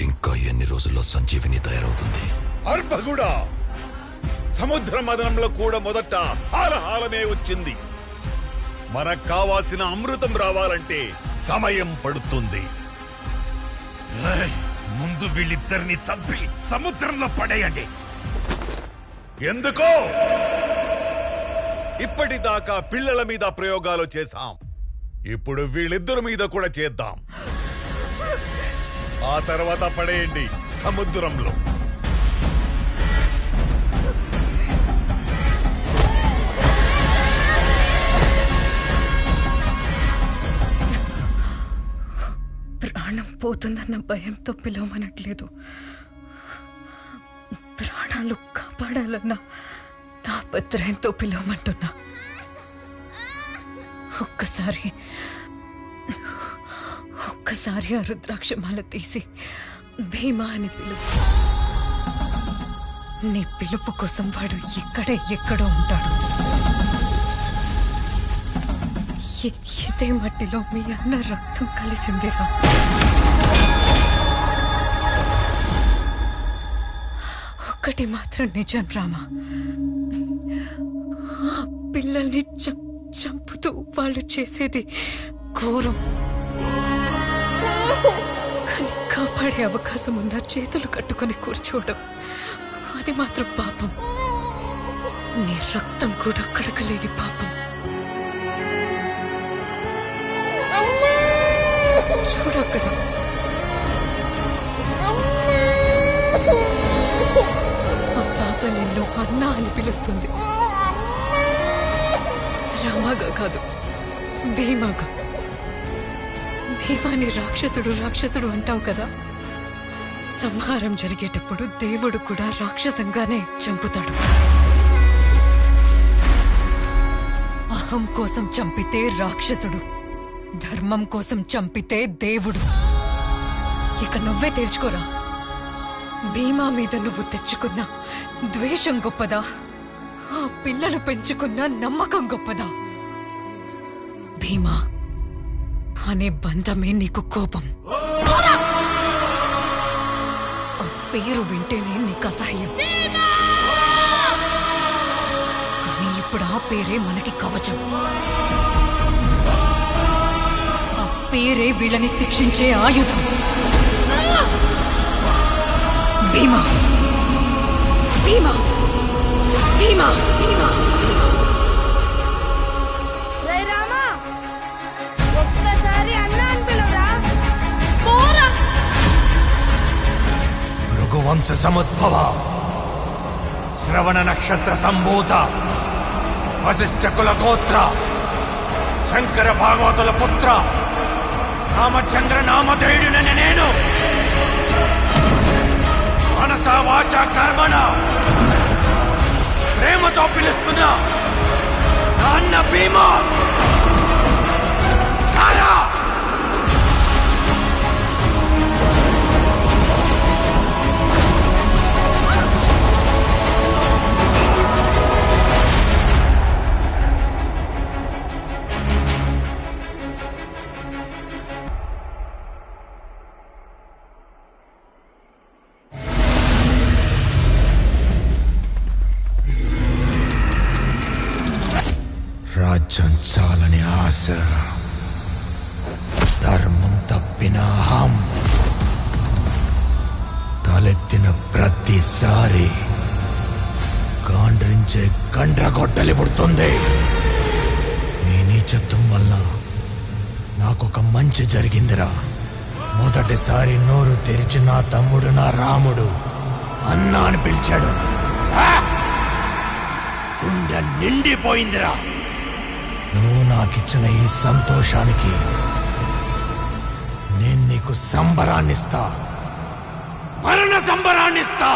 ఇంకా ఎన్ని రోజుల్లో సంజీవిని తయారవుతుంది? అర్భగుడా సముద్ర మదనంలో కూడా మొదట హాలహాలమే వచ్చింది. మనకు కావాల్సిన అమృతం రావాలంటే సమయం పడుతుంది. ముందు వీళ్ళిద్దరిని చంపి సముద్రంలో పడేయండి. ఎందుకో? ఇప్పటిదాకా పిల్లల మీద ప్రయోగాలు చేశాం. ఇప్పుడు వీళ్ళిద్దరి మీద కూడా చేద్దాం. ఆ తర్వాత పడేయండి సముద్రంలో. ప్రాణం పోతుందన్న భయంతో పిలవమనట్లేదు. ప్రాణాలు కాపాడాలన్న తాపత్రయంతో పిలవమంటున్నా. ఒక్కసారి ఒక్కసారి ఆ రుద్రాక్షమాల తీసి భీమా అని పిలుపు. నీ పిలుపు కోసం వాడు ఇక్కడే ఎక్కడో ఉంటాడు. ఇదే మట్టిలో మీ అన్న రక్తం కలిసిందిరా. ఒక్కటి మాత్రం నిజం రామా. ఆ పిల్లల్ని చంపుతూ వాళ్ళు చేసేది ఘోరం. కానీ కాపాడే అవకాశం ఉందా చేతులు కట్టుకొని కూర్చోవడం అది మాత్రం పాపం. నీ రక్తం కూడా కడకలేని పాపం. చూడక్కడ ఆ పాప నిన్ను అన్నా అని పిలుస్తుంది. రామాగా కాదు భీమాగా. భీమాని రాక్షసుడు రాక్షసుడు అంటావు కదా? సంహారం జరిగేటప్పుడు దేవుడు కూడా రాక్షసంగానే చంపుతాడు. అహం కోసం చంపితే రాక్షసుడు ధర్మం కోసం చంపితే దేవుడు. ఇక నువ్వే తేల్చుకోరా భీమా మీద నువ్వు తెచ్చుకున్న ద్వేషం గొప్పదా? ఆ పిల్లలు పెంచుకున్న నమ్మకం గొప్పదా? భీమా అనే బంధమే నీకు కోపం. ఆ పేరు వింటేనే నీకు అసహ్యం. కానీ ఇప్పుడు ఆ పేరే మనకి కవచం. ఆ పేరే వీళ్ళని శిక్షించే ఆయుధం. భీమా. భీమా. భీమా. భీమా. వంశ సముద్భవ శ్రవణ నక్షత్ర సంభూత వశిష్ఠ కుల గోత్ర శంకర భాగవతుల పుత్ర రామచంద్ర నామధేయుడినని నేను. మనస వాచ కర్మణ ప్రేమతో పిలుస్తున్నా నా అన్న భీమా. ధర్మం అహం తలెత్తిన ప్రతిసారి కాండ్రించే కండ్రగొట్టలి పుడుతుంది. నీ నీచత్వం వల్ల నాకొక మంచి జరిగిందిరా. మొదటిసారి నోరు తెరిచి నా తమ్ముడు నా రాముడు అన్నా అని పిలిచాడు. గుండె నిండిపోయిందిరా. నువ్వు నాకిచ్చిన ఈ సంతోషానికి సంబరాన్నిస్తా. మరణ సంబరాన్నిస్తా.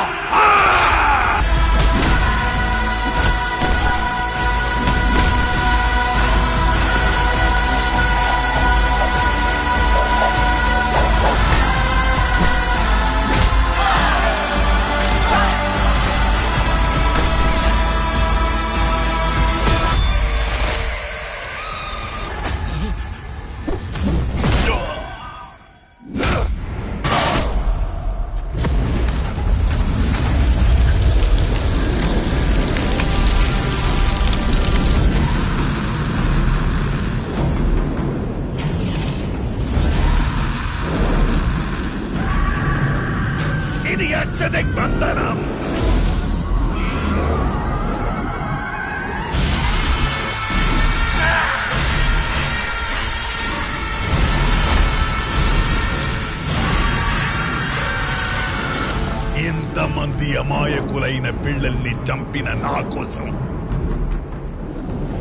అమాయకులైన పిల్లల్ని చంపిన నా కోసం.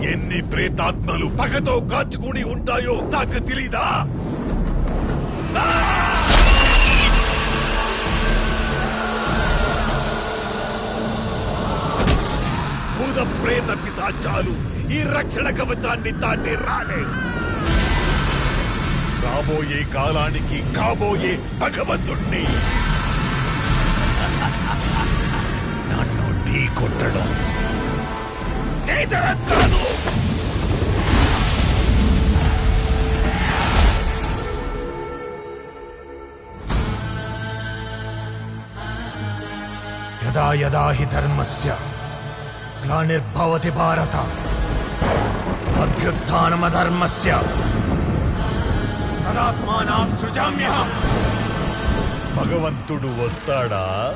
ఎన్ని ప్రేతాత్మలు పగతో కాచుకుని ఉంటాయో నాకు తెలీదా? భూత ప్రేత పిశాచాలు ఈ రక్షణ కవచాన్ని దాటి రాలే. రాబోయే కాలానికి కాబోయే భగవంతుణ్ణి. నన్ను ఢీ కొట్టడం. కాదు! యదా యదా హి ధర్మస్య గ్లానిర్భవతి భారత. అభ్యుత్నమధర్మస్య తదాత్మానం సృజామ్యహం. భగవంతుడు వస్తాడా?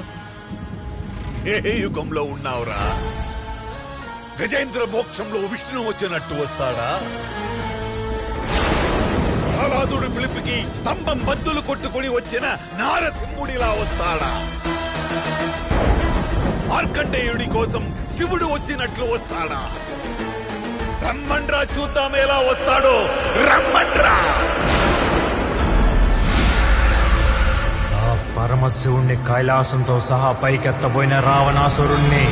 ఏ యుగంలో ఉన్నావురా? గజేంద్ర మోక్షంలో విష్ణు వచ్చినట్టు వస్తాడా? ప్రహ్లాదుడు పిలుపుకి స్తంభం బద్దులు కొట్టుకొని వచ్చిన నారసింహుడిలా వస్తాడా? మార్కండేయుడి కోసం శివుడు వచ్చినట్లు వస్తాడా? రమ్మండ్రా చూద్దాం ఎలా వస్తాడో. రమ్మండ్రా పరమశివుణ్ణి కైలాసంతో సహా పైకెత్తబోయిన రావణాసురుణ్ణి.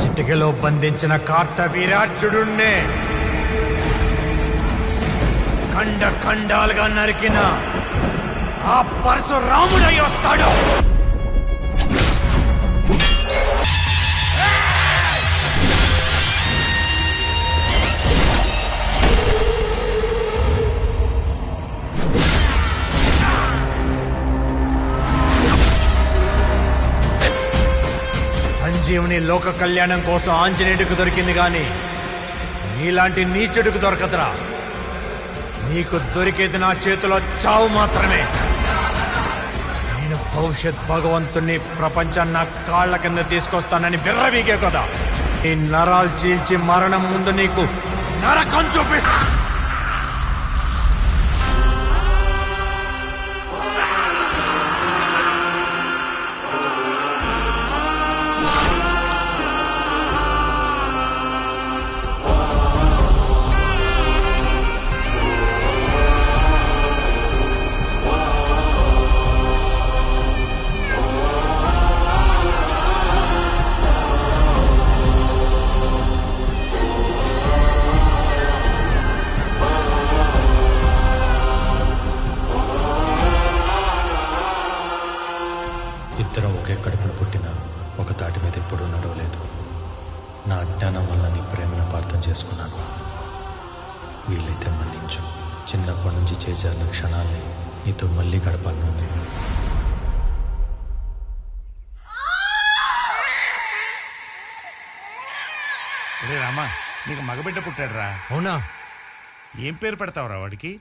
చిటికలో బంధించిన కార్తవీరార్జుడుణ్ణి ఖండ ఖండాలుగా నరికిన ఆ పరశురాముడై వస్తాడు. సంజీవుని లోక కళ్యాణం కోసం ఆంజనేయుడికి దొరికింది గాని నీలాంటి నీచుడికి దొరకదురా. నీకు దొరికేది నా చేతిలో చావు మాత్రమే. నేను భవిష్యత్ భగవంతుణ్ణి ప్రపంచాన్ని నా కాళ్ళ కింద తీసుకొస్తానని బిర్రవీగే కదా. ఈ నరాలు చీల్చి మరణం ముందు నీకు నరకం చూపిస్తా. వీలైతే మన్నించు. చిన్నప్పటి నుంచి చేజారిన క్షణాల్ని నీతో మళ్ళీ గడపాలనుంది రే రామా నీకు మగబిడ్డ పుట్టాడురా. అవునా? ఏం పేరు పెడతావురా వాడికి?